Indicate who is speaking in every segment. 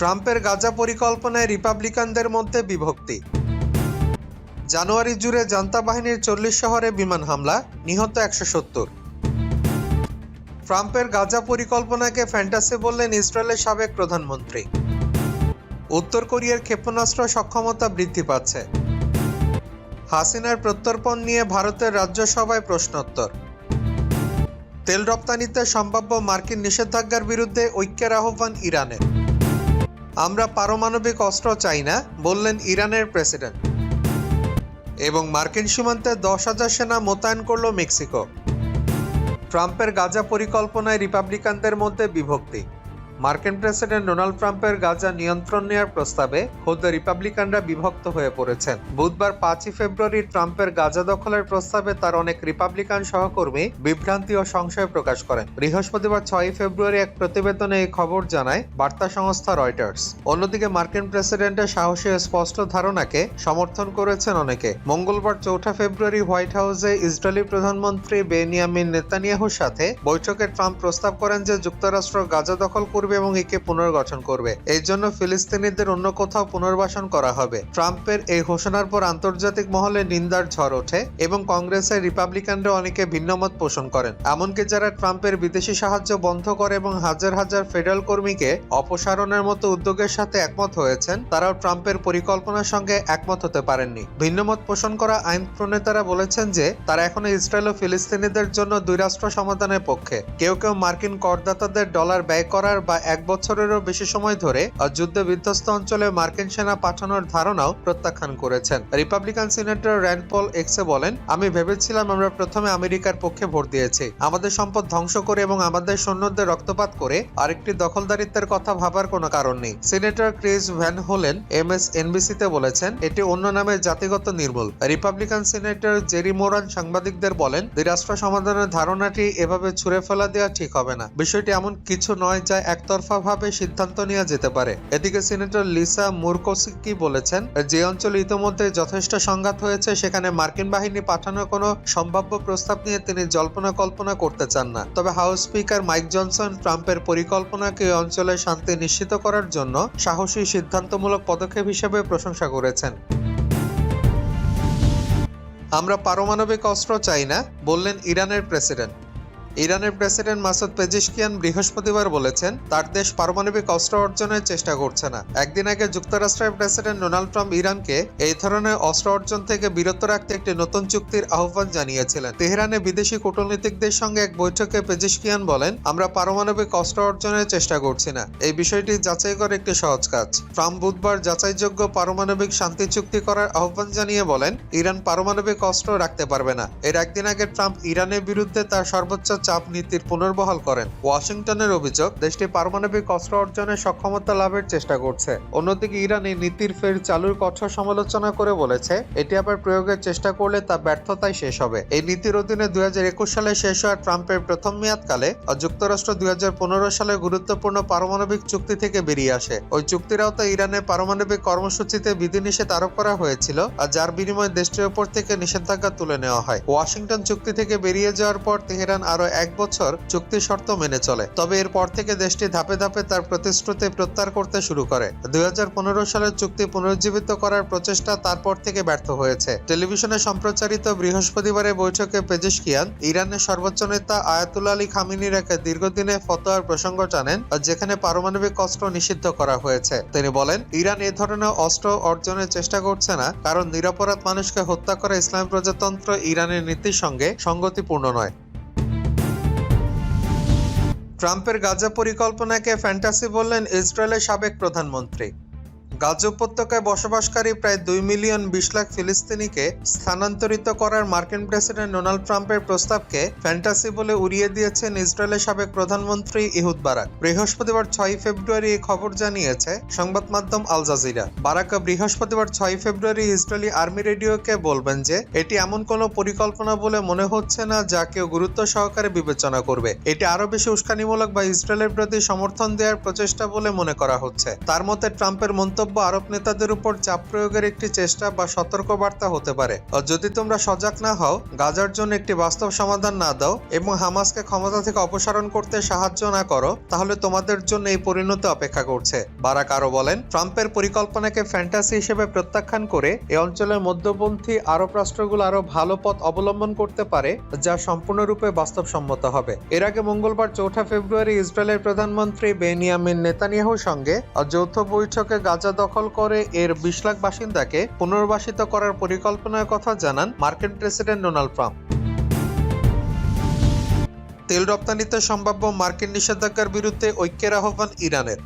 Speaker 1: ট্রাম্পের গাজা পরিকল্পনায় রিপাবলিকানদের মধ্যে বিভক্তি জানুয়ারি জুড়ে জান্তা বাহিনীর চল্লিশ শহরে বিমান হামলা নিহত একশো সত্তর ট্রাম্পের গাজা পরিকল্পনাকে ফ্যান্টাসি বললেন ইসরায়েলের সাবেক প্রধানমন্ত্রী উত্তর কোরিয়ার ক্ষেপণাস্ত্র সক্ষমতা বৃদ্ধি পাচ্ছে হাসিনার প্রত্যর্পণ নিয়ে ভারতের রাজ্যসভায় প্রশ্নোত্তর তেল রপ্তানিতে সম্ভাব্য মার্কিন নিষেধাজ্ঞার বিরুদ্ধে ঐক্যের আহ্বান ইরানের আমরা পারমাণবিক অস্ত্র চাই না বললেন ইরানের প্রেসিডেন্ট এবং মার্কিন সীমান্তে দশ হাজার সেনা মোতায়েন করল মেক্সিকো ট্রাম্পের গাজা পরিকল্পনায় রিপাবলিকানদের মধ্যে বিভক্তি মার্কিন প্রেসিডেন্ট ডোনাল্ড ট্রাম্পের গাজা নিয়ন্ত্রণ নেওয়ার প্রস্তাবে খোদ রিপাবলিকানরা বিভক্ত হয়ে পড়েছেন বুধবার পাঁচই ফেব্রুয়ারি ট্রাম্পের গাজা দখলের প্রস্তাবে তার অনেক রিপাবলিকান সহকর্মী বিভ্রান্তি ও সংশয় প্রকাশ করেন বৃহস্পতিবার ছয়ই ফেব্রুয়ারি এক প্রতিবেদনে এই খবর জানায় বার্তা সংস্থা রয়টার্স অন্যদিকে মার্কিন প্রেসিডেন্টের সাহসী স্পষ্ট ধারণাকে সমর্থন করেছেন অনেকে মঙ্গলবার চৌঠা ফেব্রুয়ারি হোয়াইট হাউসে ইসরায়েলি প্রধানমন্ত্রী বেনিয়ামিন নেতানিয়াহুর সাথে বৈঠকে ট্রাম্প প্রস্তাব করেন যে যুক্তরাষ্ট্র গাজা দখল করবে করবে এবং একে পুনর্গঠন করবে এর জন্য ফিলিস্তিনিদের অন্য কোথাও পুনর্বাসন করা হবে ট্রাম্পের এই ঘোষণার পর আন্তর্জাতিক মহলে নিন্দার ঝড় ওঠে এবং কংগ্রেসের রিপাবলিকানরা অনেকে ভিন্নমত পোষণ করেন এমনকি যারা ট্রাম্পের বিদেশি সাহায্য বন্ধ করে এবং হাজার হাজার ফেডারেল কর্মীকে অপসারণের মতো উদ্যোগের সাথে একমত হয়েছেন তারাও ট্রাম্পের পরিকল্পনার সঙ্গে একমত হতে পারেননি ভিন্নমত পোষণ করা আইন প্রণেতারা বলেছেন যে তারা এখন ইসরায়েল ও ফিলিস্তিনিদের জন্য দুই রাষ্ট্র সমাধানের পক্ষে কেউ কেউ মার্কিন করদাতাদের ডলার ব্যয় করার বা এক বছরেরও বেশি সময় ধরে যুদ্ধ বিধ্বস্ত অঞ্চলে মার্কিন সেনা পাঠানোর ধারণাও প্রত্যাখ্যান করেছেন রিপাবলিকান সিনেটর র্যানপল এক্সে বলেন আমি ভেবেছিলাম আমরা প্রথমে আমেরিকার পক্ষে ভোট দিয়েছি আমাদের সম্পদ ধ্বংস করে এবং আমাদের সৈন্যদের রক্তপাত করে আরেকটি দখলদারিত্বের কথা ভাবার কোনো কারণ নেই senator Chris Van Hollen M S এনবিসিতে বলেছেন এটি অন্য নামে জাতিগত নির্মূল রিপাবলিকান সিনেটর জেরি মোরান সাংবাদিকদের বলেন দ্বিরাষ্ট্র সমাধানের ধারণাটি এভাবে ছুড়ে ফেলা দেওয়া ঠিক হবে না বিষয়টি এমন কিছু নয় যা এক একতরফাভাবে সিদ্ধান্ত নেওয়া যেতে পারে এদিকে সিনেটর লিসা মুরকোসিকি বলেছেন যে অঞ্চলে ইতিমধ্যে যথেষ্ট সংঘাত হয়েছে সেখানে মার্কিন বাহিনী পাঠানোর কোনো সম্ভাব্য প্রস্তাব নিয়ে তিনি জল্পনা কল্পনা করতে চান না তবে হাউস স্পিকার মাইক জনসন ট্রাম্পের পরিকল্পনাকে অঞ্চলে শান্তি নিশ্চিত করার জন্য সাহসী সিদ্ধান্তমূলক পদক্ষেপ হিসেবে প্রশংসা করেছেন আমরা পারমাণবিক অস্ত্র চাই না বললেন ইরানের প্রেসিডেন্ট ইরানের প্রেসিডেন্ট মাসুদ পেজিশকিয়ান বৃহস্পতিবার বলেছেন তার দেশ পারমাণবিক অস্ত্র অর্জনের চেষ্টা করছে না একদিন আগে যুক্তরাষ্ট্রের প্রেসিডেন্ট ডোনাল্ড ট্রাম্প ইরানকে এই ধরনের অস্ত্র অর্জন থেকে বিরত রাখতে একটি নতুন চুক্তির আহ্বান জানিয়েছিলেন তেহরানে বিদেশি কূটনীতিকদের সঙ্গে এক বৈঠকে পেজিশকিয়ান বলেন আমরা পারমাণবিক অস্ত্র অর্জনের চেষ্টা করছি না এই বিষয়টি যাচাই করে একটি সহজ কাজ ট্রাম্প বুধবার যাচাইযোগ্য পারমাণবিক শান্তি চুক্তি করার আহ্বান জানিয়ে বলেন ইরান পারমাণবিক অস্ত্র রাখতে পারবে না এর একদিন আগে ট্রাম্প ইরানের বিরুদ্ধে তার সর্বোচ্চ চাপ নীতির পুনর্বহাল করেন ওয়াশিংটনের অভিযোগ দেশটি পারমাণবিক অস্ত্র অর্জনের সক্ষমতা লাভের চেষ্টা করছে অন্যদিকে ইরান এই নীতির ফের চালুর কঠোর সমালোচনা করে বলেছে এটি আবার প্রয়োগের চেষ্টা করলে তা ব্যর্থতায় শেষ হবে এই নীতির অধীনে দুই সালে শেষ হওয়া ট্রাম্পের প্রথম মেয়াদকালে যুক্তরাষ্ট্র দুই সালে গুরুত্বপূর্ণ পারমাণবিক চুক্তি থেকে বেরিয়ে আসে ওই চুক্তির আওতায় ইরানের পারমাণবিক কর্মসূচিতে বিধিনিষেধ আরোপ করা হয়েছিল আর যার বিনিময়ে দেশটির ওপর থেকে নিষেধাজ্ঞা তুলে নেওয়া হয় ওয়াশিংটন চুক্তি থেকে বেরিয়ে যাওয়ার পর তেহরান আরও এক বছর চুক্তি শর্ত মেনে চলে তবে এরপর থেকে দেশটি ধাপে ধাপে তার প্রতিশ্রুতি প্রত্যাহার করতে শুরু করে দুই সালের চুক্তি পুনরুজ্জীবিত করার প্রচেষ্টা তারপর থেকে ব্যর্থ হয়েছে টেলিভিশনে সম্প্রচারিত বৃহস্পতিবারের বৈঠকে পেজেশকিয়ান ইরানের সর্বোচ্চ নেতা আয়াতুল আলী খামিনির এক দীর্ঘদিনে ফতোয়ার প্রসঙ্গ জানেন যেখানে পারমাণবিক অস্ত্র নিষিদ্ধ করা হয়েছে তিনি বলেন ইরান এ ধরনের অস্ত্র অর্জনের চেষ্টা করছে না কারণ নিরাপরাধ মানুষকে হত্যা করা ইসলাম প্রজাতন্ত্র ইরানের নীতির সঙ্গে সঙ্গতিপূর্ণ নয় ট্রাম্পের গাজা পরিকল্পনাকে ফ্যান্টাসি বললেন ইসরায়েলের সাবেক প্রধানমন্ত্রী গাজ উপত্যকায় বসবাসকারী প্রায় দুই মিলিয়ন বিশ লাখ ফিলিস্তিনিকে স্থানান্তরিত করার মার্কিন প্রেসিডেন্ট ডোনাল্ড ট্রাম্পের প্রস্তাবকে ফ্যান্টাসি বলে উড়িয়ে দিয়েছেন ইসরায়েলের সাবেক প্রধানমন্ত্রী ইহুদ বারাক বৃহস্পতিবার ছয় ফেব্রুয়ারি এই খবর জানিয়েছে সংবাদ মাধ্যম আল জাজিরা বারাক বৃহস্পতিবার ছয় ফেব্রুয়ারি ইসরায়েলি আর্মি রেডিওকে বলবেন যে এটি এমন কোনো পরিকল্পনা বলে মনে হচ্ছে না যা কেউ গুরুত্ব সহকারে বিবেচনা করবে এটি আরও বেশি উস্কানিমূলক বা ইসরায়েলের প্রতি সমর্থন দেওয়ার প্রচেষ্টা বলে মনে করা হচ্ছে তার মতে ট্রাম্পের মন্তব্য মন্তব্য আরব নেতাদের উপর চাপ প্রয়োগের একটি চেষ্টা বা সতর্কবার্তা হতে পারে যদি তোমরা সজাগ না হও গাজার জন্য একটি বাস্তব সমাধান না দাও এবং হামাসকে ক্ষমতা থেকে অপসারণ করতে সাহায্য না করো তাহলে তোমাদের জন্য এই পরিণতি অপেক্ষা করছে বারাক আরো বলেন ট্রাম্পের পরিকল্পনাকে ফ্যান্টাসি হিসেবে প্রত্যাখ্যান করে এ অঞ্চলের মধ্যপন্থী আরব রাষ্ট্রগুলো আরো ভালো পথ অবলম্বন করতে পারে যা সম্পূর্ণরূপে বাস্তবসম্মত হবে এর আগে মঙ্গলবার চৌঠা ফেব্রুয়ারি ইসরায়েলের প্রধানমন্ত্রী বেনিয়ামিন নেতানিয়াহুর সঙ্গে যৌথ বৈঠকে গাজা দখল করে এর বিশ লাখ বাসিন্দাকে পুনর্বাসিত করার পরিকল্পনার কথা জানান মার্কিন প্রেসিডেন্ট ডোনাল্ড ট্রাম্প তেল রপ্তানিতে সম্ভাব্য মার্কিন নিষেধাজ্ঞার বিরুদ্ধে ঐক্যের আহ্বান ইরানের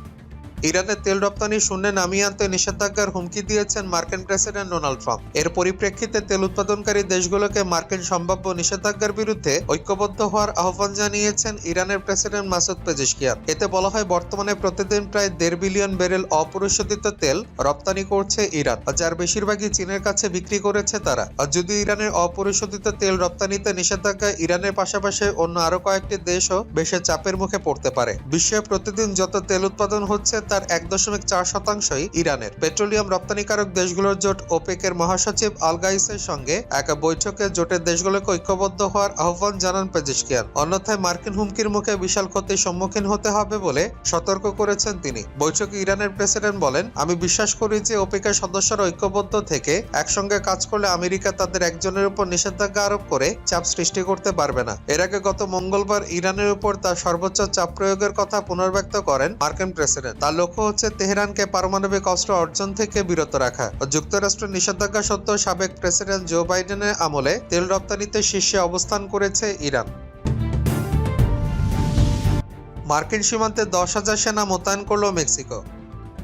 Speaker 1: ইরানের তেল রপ্তানি শূন্যে নামিয়ে আনতে নিষেধাজ্ঞার হুমকি দিয়েছেন মার্কিন প্রেসিডেন্ট ডোনাল্ড ট্রাম্প এর পরিপ্রেক্ষিতে তেল উৎপাদনকারী দেশগুলোকে মার্কিন সম্ভাব্য নিষেধাজ্ঞার বিরুদ্ধে ঐক্যবদ্ধ হওয়ার আহ্বান জানিয়েছেন ইরানের প্রেসিডেন্ট মাসুদ পেজিশকিয়ান এতে বলা হয় বর্তমানে প্রতিদিন প্রায় দেড় বিলিয়ন ব্যারেল অপরিশোধিত তেল রপ্তানি করছে ইরান যার বেশিরভাগই চীনের কাছে বিক্রি করেছে তারা যদি ইরানের অপরিশোধিত তেল রপ্তানিতে নিষেধাজ্ঞা ইরানের পাশাপাশি অন্য আরো কয়েকটি দেশও বেশি চাপের মুখে পড়তে পারে বিশ্বে প্রতিদিন যত তেল উৎপাদন হচ্ছে তার এক দশমিক চার শতাংশই ইরানের পেট্রোলিয়াম রপ্তানিকারক দেশগুলোর জোট ওপেকের মহাসচিব আলগাইসের সঙ্গে এক বৈঠকে জোটের দেশগুলোকে ঐক্যবদ্ধ হওয়ার আহ্বান জানান পেজিশকিয়ান অন্যথায় মার্কিন হুমকির মুখে বিশাল ক্ষতির সম্মুখীন হতে হবে বলে সতর্ক করেছেন তিনি বৈঠকে ইরানের প্রেসিডেন্ট বলেন আমি বিশ্বাস করি যে ওপেকের সদস্যরা ঐক্যবদ্ধ থেকে একসঙ্গে কাজ করলে আমেরিকা তাদের একজনের উপর নিষেধাজ্ঞা আরোপ করে চাপ সৃষ্টি করতে পারবে না এর আগে গত মঙ্গলবার ইরানের উপর তার সর্বোচ্চ চাপ প্রয়োগের কথা পুনর্ব্যক্ত করেন মার্কিন প্রেসিডেন্ট তার লক্ষ্য হচ্ছে তেহরানকে পারমাণবিক অস্ত্র অর্জন থেকে বিরত রাখা যুক্তরাষ্ট্র নিষেধাজ্ঞা সত্ত্বেও সাবেক প্রেসিডেন্ট জো বাইডেনের আমলে তেল রপ্তানিতে শীর্ষে অবস্থান করেছে ইরান মার্কিন সীমান্তে দশ হাজার সেনা মোতায়েন করল মেক্সিকো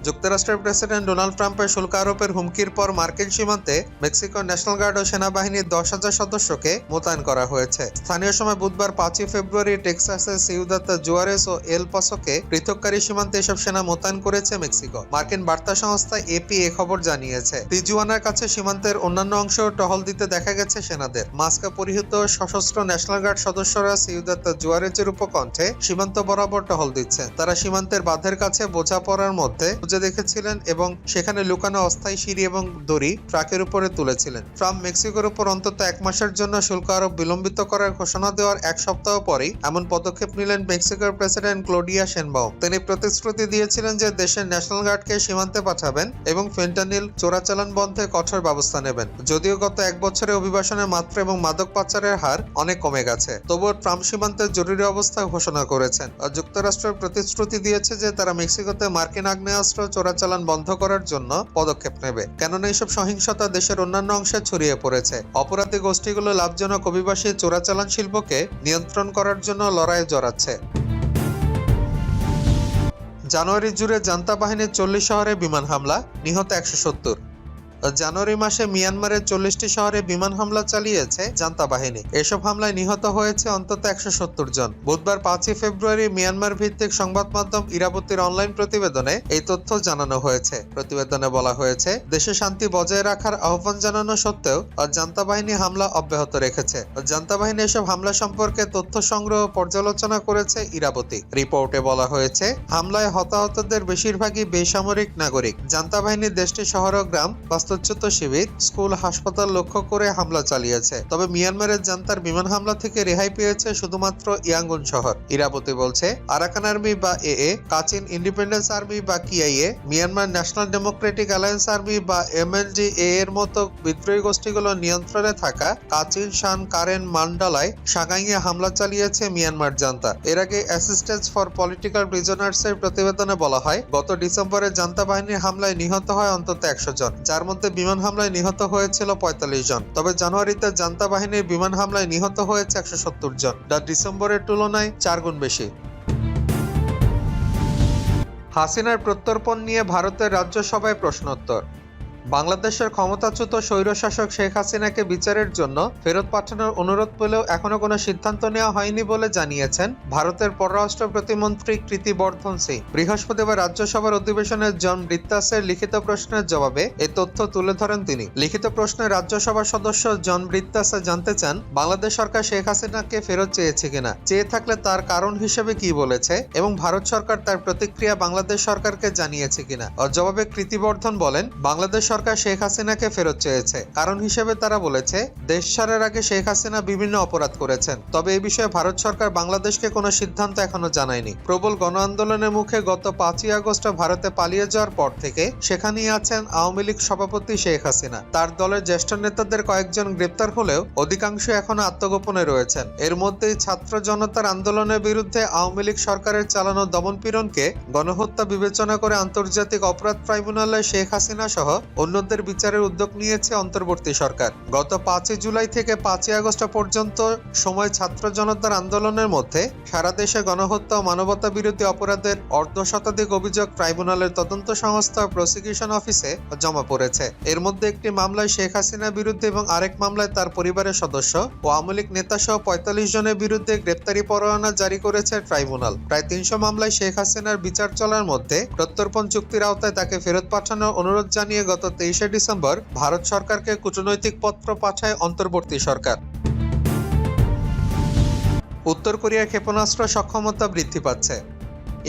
Speaker 1: যুক্তরাষ্ট্রের প্রেসিডেন্ট ডোনাল্ড ট্রাম্পের শুল্ক আরোপের হুমকির পর মার্কিন সীমান্তে মেক্সিকো ন্যাশনাল গার্ড ও সেনাবাহিনীর দশ হাজার সদস্যকে মোতায়েন করা হয়েছে স্থানীয় সময় বুধবার পাঁচই ফেব্রুয়ারি টেক্সাসের সিউদাতা জুয়ারেস ও এল পাসোকে পৃথককারী সীমান্তে এসব সেনা মোতায়েন করেছে মেক্সিকো মার্কিন বার্তা সংস্থা এপি এ খবর জানিয়েছে তিজুয়ানার কাছে সীমান্তের অন্যান্য অংশ টহল দিতে দেখা গেছে সেনাদের মাস্কা পরিহিত সশস্ত্র ন্যাশনাল গার্ড সদস্যরা সিউদাত্তা জুয়ারেজের উপকণ্ঠে সীমান্ত বরাবর টহল দিচ্ছে তারা সীমান্তের বাঁধের কাছে বোঝাপড়ার মধ্যে খুঁজে দেখেছিলেন এবং সেখানে লুকানো অস্থায়ী সিঁড়ি এবং দড়ি ট্রাকের উপরে তুলেছিলেন ট্রাম্প মেক্সিকোর উপর অন্তত এক মাসের জন্য শুল্ক আরোপ বিলম্বিত করার ঘোষণা দেওয়ার এক সপ্তাহ পরেই এমন পদক্ষেপ নিলেন মেক্সিকোর প্রেসিডেন্ট ক্লোডিয়া সেনবাও তিনি প্রতিশ্রুতি দিয়েছিলেন যে দেশের ন্যাশনাল গার্ডকে সীমান্তে পাঠাবেন এবং ফেন্টানিল চোরাচালান বন্ধে কঠোর ব্যবস্থা নেবেন যদিও গত এক বছরে অভিবাসনের মাত্রা এবং মাদক পাচারের হার অনেক কমে গেছে তবুও ট্রাম্প সীমান্তে জরুরি অবস্থা ঘোষণা করেছেন যুক্তরাষ্ট্র প্রতিশ্রুতি দিয়েছে যে তারা মেক্সিকোতে মার্কিন আগ্নেয়াস্ত্র চোরাচালান বন্ধ করার জন্য পদক্ষেপ নেবে কেননা এইসব সহিংসতা দেশের অন্যান্য অংশে ছড়িয়ে পড়েছে অপরাধী গোষ্ঠীগুলো লাভজনক অভিবাসী চোরাচালান শিল্পকে নিয়ন্ত্রণ করার জন্য লড়াই জড়াচ্ছে জানুয়ারি জুড়ে জান্তা বাহিনীর চল্লিশ শহরে বিমান হামলা নিহত একশো সত্তর জানুয়ারি মাসে মিয়ানমারের চল্লিশটি শহরে বিমান হামলা চালিয়েছে জান্তা বাহিনী এসব হামলায় নিহত হয়েছে অন্তত একশো জন বুধবার পাঁচই ফেব্রুয়ারি মিয়ানমার ভিত্তিক সংবাদ মাধ্যম ইরাবতীর অনলাইন প্রতিবেদনে এই তথ্য জানানো হয়েছে প্রতিবেদনে বলা হয়েছে দেশে শান্তি বজায় রাখার আহ্বান জানানো সত্ত্বেও জান্তা বাহিনী হামলা অব্যাহত রেখেছে জান্তা বাহিনী এসব হামলা সম্পর্কে তথ্য সংগ্রহ পর্যালোচনা করেছে ইরাবতী রিপোর্টে বলা হয়েছে হামলায় হতাহতদের বেশিরভাগই বেসামরিক নাগরিক জান্তা বাহিনী দেশটি শহর ও গ্রাম বাস্তব প্রস্তচ্যুত শিবির স্কুল হাসপাতাল লক্ষ্য করে হামলা চালিয়েছে তবে মিয়ানমারের জান্তার বিমান হামলা থেকে রেহাই পেয়েছে শুধুমাত্র ইয়াঙ্গুন শহর ইরাবতী বলছে আরাকান আর্মি বা A A Kachin independence army বা KIA Myanmar national Democratic alliance army বা এমএনডি এ এর মতো বিদ্রোহী গোষ্ঠীগুলো নিয়ন্ত্রণে থাকা কাচিন শান কারেন মান্ডালায় সাগাইয়ে হামলা চালিয়েছে মিয়ানমার জান্তা এর আগে অ্যাসিস্ট্যান্স ফর পলিটিক্যাল প্রিজনার্স এর প্রতিবেদনে বলা হয় গত ডিসেম্বরে জান্তা বাহিনীর হামলায় নিহত হয় অন্তত একশো জন যার মধ্যে মধ্যে বিমান হামলায় নিহত হয়েছিল পঁয়তাল্লিশ জন তবে জানুয়ারিতে জান্তা বাহিনীর বিমান হামলায় নিহত হয়েছে একশো সত্তর জন যা ডিসেম্বরের তুলনায় চার গুণ বেশি হাসিনার প্রত্যর্পণ নিয়ে ভারতের রাজ্যসভায় প্রশ্নোত্তর বাংলাদেশের ক্ষমতাচ্যুত স্বৈরশাসক শেখ হাসিনাকে বিচারের জন্য ফেরত পাঠানোর অনুরোধ পেলেও এখনো কোনো সিদ্ধান্ত নেওয়া হয়নি বলে জানিয়েছেন ভারতের পররাষ্ট্র প্রতিমন্ত্রী কৃতি বর্ধন সিং বৃহস্পতিবার রাজ্যসভার অধিবেশনে জন বৃত্তাসের লিখিত প্রশ্নের জবাবে এ তথ্য তুলে ধরেন তিনি লিখিত প্রশ্নে রাজ্যসভার সদস্য জন বৃত্তাসা জানতে চান বাংলাদেশ সরকার শেখ হাসিনাকে ফেরত চেয়েছে কিনা চেয়ে থাকলে তার কারণ হিসেবে কি বলেছে এবং ভারত সরকার তার প্রতিক্রিয়া বাংলাদেশ সরকারকে জানিয়েছে কিনা জবাবে কৃতিবর্ধন বলেন বাংলাদেশ সরকার সরকার শেখ হাসিনাকে ফেরত চেয়েছে কারণ হিসেবে তারা বলেছে দেশ ছাড়ার আগে শেখ হাসিনা বিভিন্ন অপরাধ করেছেন তবে এই বিষয়ে ভারত সরকার বাংলাদেশকে কোনো সিদ্ধান্ত এখনো জানায়নি প্রবল গণ আন্দোলনের মুখে গত পাঁচই আগস্ট ভারতে পালিয়ে যাওয়ার পর থেকে সেখানেই আছেন আওয়ামী লীগ সভাপতি শেখ হাসিনা তার দলের জ্যেষ্ঠ নেতাদের কয়েকজন গ্রেপ্তার হলেও অধিকাংশ এখন আত্মগোপনে রয়েছেন এর মধ্যেই ছাত্র জনতার আন্দোলনের বিরুদ্ধে আওয়ামী লীগ সরকারের চালানো দমনপীড়নকে গণহত্যা বিবেচনা করে আন্তর্জাতিক অপরাধ ট্রাইব্যুনালে শেখ হাসিনা সহ অন্যদের বিচারের উদ্যোগ নিয়েছে অন্তর্বর্তী সরকার গত পাঁচই জুলাই থেকে পাঁচই আগস্ট পর্যন্ত সময় ছাত্র জনতার আন্দোলনের মধ্যে সারা দেশে গণহত্যা ও মানবতা বিরোধী অপরাধের অর্ধ শতাধিক অভিযোগ ট্রাইব্যুনালের তদন্ত সংস্থা প্রসিকিউশন অফিসে জমা পড়েছে এর মধ্যে একটি মামলায় শেখ হাসিনার বিরুদ্ধে এবং আরেক মামলায় তার পরিবারের সদস্য ও আওয়ামী লীগ সহ পঁয়তাল্লিশ জনের বিরুদ্ধে গ্রেপ্তারি পরোয়ানা জারি করেছে ট্রাইব্যুনাল প্রায় তিনশো মামলায় শেখ হাসিনার বিচার চলার মধ্যে প্রত্যর্পণ চুক্তির আওতায় তাকে ফেরত পাঠানোর অনুরোধ জানিয়ে গত তেইশে ডিসেম্বর ভারত সরকারকে কূটনৈতিক পত্র পাঠায় অন্তর্বর্তী সরকার উত্তর কোরিয়ার ক্ষেপণাস্ত্র সক্ষমতা বৃদ্ধি পাচ্ছে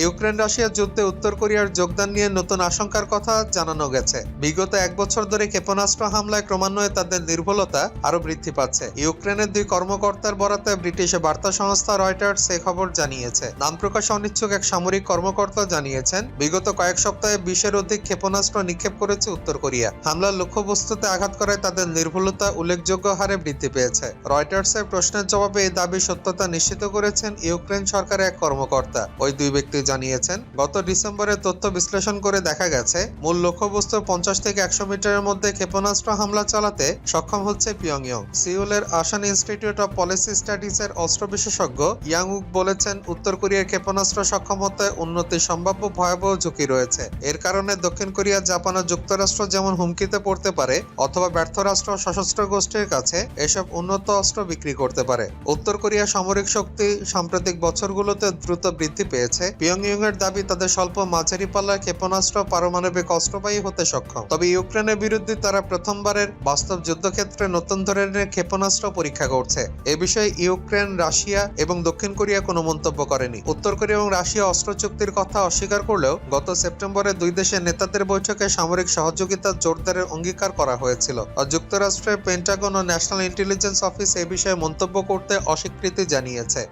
Speaker 1: ইউক্রেন রাশিয়ার যুদ্ধে উত্তর কোরিয়ার যোগদান নিয়ে নতুন আশঙ্কার কথা জানানো গেছে বিগত এক বছর ধরে ক্ষেপণাস্ত্র হামলায় ক্রমান্বয়ে তাদের নির্ভুলতা আরও বৃদ্ধি পাচ্ছে ইউক্রেনের দুই কর্মকর্তার বরাতে ব্রিটিশ বার্তা সংস্থা রয়টার্স এ খবর জানিয়েছে নাম প্রকাশ অনিচ্ছুক এক সামরিক কর্মকর্তা জানিয়েছেন বিগত কয়েক সপ্তাহে বিশের অধিক ক্ষেপণাস্ত্র নিক্ষেপ করেছে উত্তর কোরিয়া হামলার লক্ষ্যবস্তুতে আঘাত করায় তাদের নির্ভুলতা উল্লেখযোগ্য হারে বৃদ্ধি পেয়েছে রয়টার্সের প্রশ্নের জবাবে এই দাবি সত্যতা নিশ্চিত করেছেন ইউক্রেন সরকারের এক কর্মকর্তা ওই দুই ব্যক্তি জানিয়েছেন গত ডিসেম্বরে তথ্য বিশ্লেষণ করে দেখা গেছে মূল লক্ষ্যবস্তু পঞ্চাশ থেকে একশো মিটারের মধ্যে ক্ষেপণাস্ত্র হামলা চালাতে সক্ষম হচ্ছে পিয়ংইয়ং সিউলের আসান ইনস্টিটিউট অব পলিসি স্টাডিজ এর অস্ত্র বিশেষজ্ঞ ইয়াংউক বলেছেন উত্তর কোরিয়ার ক্ষেপণাস্ত্র সক্ষমতায় উন্নতি সম্ভাব্য ভয়াবহ ঝুঁকি রয়েছে এর কারণে দক্ষিণ কোরিয়া জাপান ও যুক্তরাষ্ট্র যেমন হুমকিতে পড়তে পারে অথবা ব্যর্থ রাষ্ট্র সশস্ত্র গোষ্ঠীর কাছে এসব উন্নত অস্ত্র বিক্রি করতে পারে উত্তর কোরিয়া সামরিক শক্তি সাম্প্রতিক বছরগুলোতে দ্রুত বৃদ্ধি পেয়েছে পিয়ংইয়ংয়ের দাবি তাদের স্বল্প মাঝারি পাল্লার ক্ষেপণাস্ত্র পারমাণবিক অস্ত্রবাহী হতে সক্ষম তবে ইউক্রেনের বিরুদ্ধে তারা প্রথমবারের বাস্তব যুদ্ধক্ষেত্রে নতুন ধরনের ক্ষেপণাস্ত্র পরীক্ষা করছে এ বিষয়ে ইউক্রেন রাশিয়া এবং দক্ষিণ কোরিয়া কোনো মন্তব্য করেনি উত্তর কোরিয়া এবং রাশিয়া অস্ত্র চুক্তির কথা অস্বীকার করলেও গত সেপ্টেম্বরে দুই দেশের নেতাদের বৈঠকে সামরিক সহযোগিতা জোরদারের অঙ্গীকার করা হয়েছিল আর যুক্তরাষ্ট্রের পেন্টাগন ও ন্যাশনাল ইন্টেলিজেন্স অফিস এ বিষয়ে মন্তব্য করতে অস্বীকৃতি জানিয়েছে